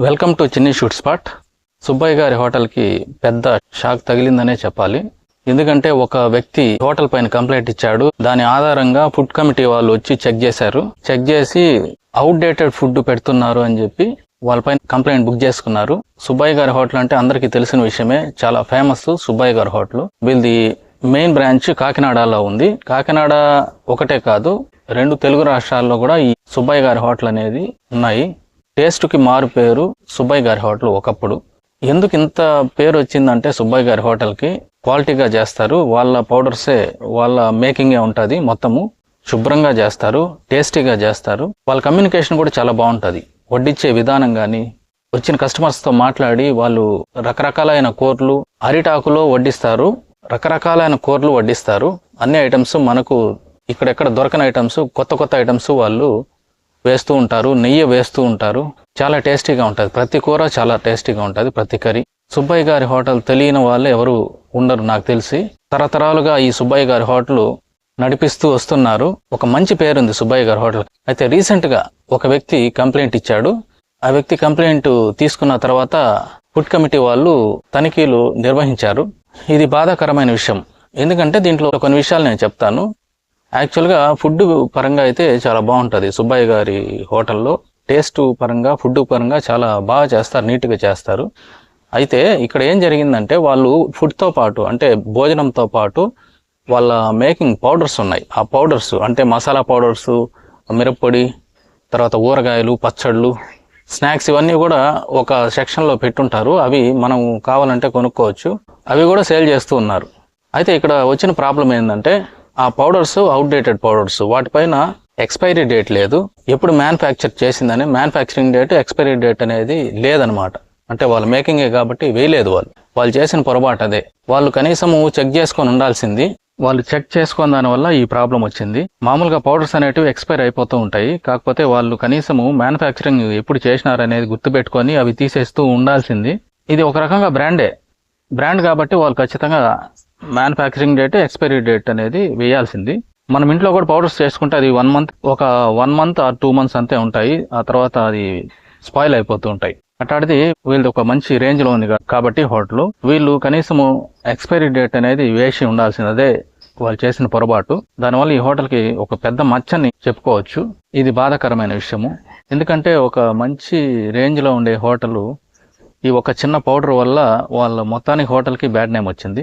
Welcome to Chinni shoot spot Subbaiah గారి హోటల్కి పెద్ద షాక్ తగిలిందనే చెప్పాలి. ఎందుకంటే ఒక వ్యక్తి హోటల్ పైన కంప్లైంట్ ఇచ్చాడు. దాని ఆధారంగా ఫుడ్ కమిటీ వాళ్ళు వచ్చి చెక్ చేశారు. చెక్ చేసి అవుట్డేటెడ్ ఫుడ్ పెడుతున్నారు అని చెప్పి వాళ్ళపైన కంప్లైంట్ బుక్ చేసుకున్నారు. సుబ్బయ్య గారి హోటల్ అంటే అందరికీ తెలిసిన విషయమే. చాలా ఫేమస్ సుబ్బయ్య గారి హోటల్. వీళ్ళది మెయిన్ బ్రాంచ్ కాకినాడలో ఉంది. కాకినాడ ఒకటే కాదు రెండు తెలుగు రాష్ట్రాల్లో కూడా ఈ సుబ్బయ్య గారి హోటల్ అనేది ఉన్నాయి. టేస్ట్కి మారు పేరు సుబ్బయ్య గారి హోటల్ ఒకప్పుడు. ఎందుకు ఇంత పేరు వచ్చిందంటే సుబ్బయ్య గారి హోటల్కి క్వాలిటీగా చేస్తారు. వాళ్ళ పౌడర్సే వాళ్ళ మేకింగే ఉంటుంది మొత్తము. శుభ్రంగా చేస్తారు టేస్టీగా చేస్తారు. వాళ్ళ కమ్యూనికేషన్ కూడా చాలా బాగుంటుంది. వడ్డించే విధానం కానీ వచ్చిన కస్టమర్స్తో మాట్లాడి వాళ్ళు రకరకాలైన కూరలు అరిటాకులో వడ్డిస్తారు. రకరకాలైన కూరలు వడ్డిస్తారు. అన్ని ఐటమ్స్ మనకు ఇక్కడెక్కడ దొరకని ఐటమ్స్ కొత్త కొత్త ఐటమ్స్ వాళ్ళు వేస్తూ ఉంటారు నెయ్యి వేస్తూ ఉంటారు. చాలా టేస్టీగా ఉంటుంది. ప్రతి కూర చాలా టేస్టీగా ఉంటుంది ప్రతి కర్రీ. సుబ్బయ్య గారి హోటల్ తెలియని వాళ్ళు ఎవరు ఉండరు నాకు తెలిసి. తరతరాలుగా ఈ సుబ్బయ్య గారి హోటల్ నడిపిస్తూ వస్తున్నారు. ఒక మంచి పేరుంది సుబ్బయ్య గారి హోటల్. అయితే రీసెంట్గా ఒక వ్యక్తి కంప్లైంట్ ఇచ్చాడు. ఆ వ్యక్తి కంప్లైంట్ తీసుకున్న తర్వాత ఫుడ్ కమిటీ వాళ్ళు తనిఖీలు నిర్వహించారు. ఇది బాధాకరమైన విషయం. ఎందుకంటే దీంట్లో కొన్ని విషయాలు నేను చెప్తాను. యాక్చువల్గా ఫుడ్ పరంగా అయితే చాలా బాగుంటుంది. సుబ్బయ్య గారి హోటల్లో టేస్ట్ పరంగా ఫుడ్ పరంగా చాలా బాగా చేస్తారు నీట్గా చేస్తారు. అయితే ఇక్కడ ఏం జరిగిందంటే వాళ్ళు ఫుడ్తో పాటు అంటే భోజనంతో పాటు వాళ్ళ మేకింగ్ పౌడర్స్ ఉన్నాయి. ఆ పౌడర్స్ అంటే మసాలా పౌడర్స్ మిరప్పొడి తర్వాత ఊరగాయలు పచ్చళ్ళు స్నాక్స్ ఇవన్నీ కూడా ఒక సెక్షన్లో పెట్టుంటారు. అవి మనం కావాలంటే కొనుక్కోవచ్చు. అవి కూడా సేల్ చేస్తూ ఉన్నారు. అయితే ఇక్కడ వచ్చిన ప్రాబ్లం ఏంటంటే ఆ పౌడర్స్ అవుట్డేటెడ్ పౌడర్స్ వాటిపైన ఎక్స్పైరీ డేట్ లేదు. ఎప్పుడు మ్యానుఫ్యాక్చర్ చేసిందని మ్యానుఫ్యాక్చరింగ్ డేట్ ఎక్స్పైరీ డేట్ అనేది లేదనమాట. అంటే వాళ్ళు మేకింగే కాబట్టి వేయలేదు వాళ్ళు. వాళ్ళు చేసిన పొరపాటు అదే. వాళ్ళు కనీసము చెక్ చేసుకొని ఉండాల్సింది. వాళ్ళు చెక్ చేసుకున్న దానివల్ల ఈ ప్రాబ్లం వచ్చింది. మామూలుగా పౌడర్స్ అనేటివి ఎక్స్పైర్ అయిపోతూ ఉంటాయి. కాకపోతే వాళ్ళు కనీసము మ్యానుఫ్యాక్చరింగ్ ఎప్పుడు చేసినారనేది గుర్తుపెట్టుకొని అవి తీసేస్తూ ఉండాల్సింది. ఇది ఒక రకంగా బ్రాండే బ్రాండ్ కాబట్టి వాళ్ళు ఖచ్చితంగా మ్యానుఫ్యాక్చరింగ్ డేట్ ఎక్స్పైరీ డేట్ అనేది వేయాల్సింది. మనం ఇంట్లో కూడా పౌడర్స్ చేసుకుంటే అది వన్ మంత్ ఒక one month or two months అంతే ఉంటాయి. ఆ తర్వాత అది స్పాయిల్ అయిపోతూ ఉంటాయి. అట్లాంటిది వీళ్ళది ఒక మంచి రేంజ్లో ఉంది కాబట్టి హోటల్. వీళ్ళు కనీసము ఎక్స్పైరీ డేట్ అనేది వేసి ఉండాల్సింది. అదే వాళ్ళు చేసిన పొరపాటు. దానివల్ల ఈ హోటల్కి ఒక పెద్ద మచ్చని చెప్పుకోవచ్చు. ఇది బాధాకరమైన విషయము. ఎందుకంటే ఒక మంచి రేంజ్లో ఉండే హోటల్ ఈ ఒక చిన్న పౌడర్ వల్ల వాళ్ళ మొత్తానికి హోటల్కి బ్యాడ్ నేమ్ వచ్చింది.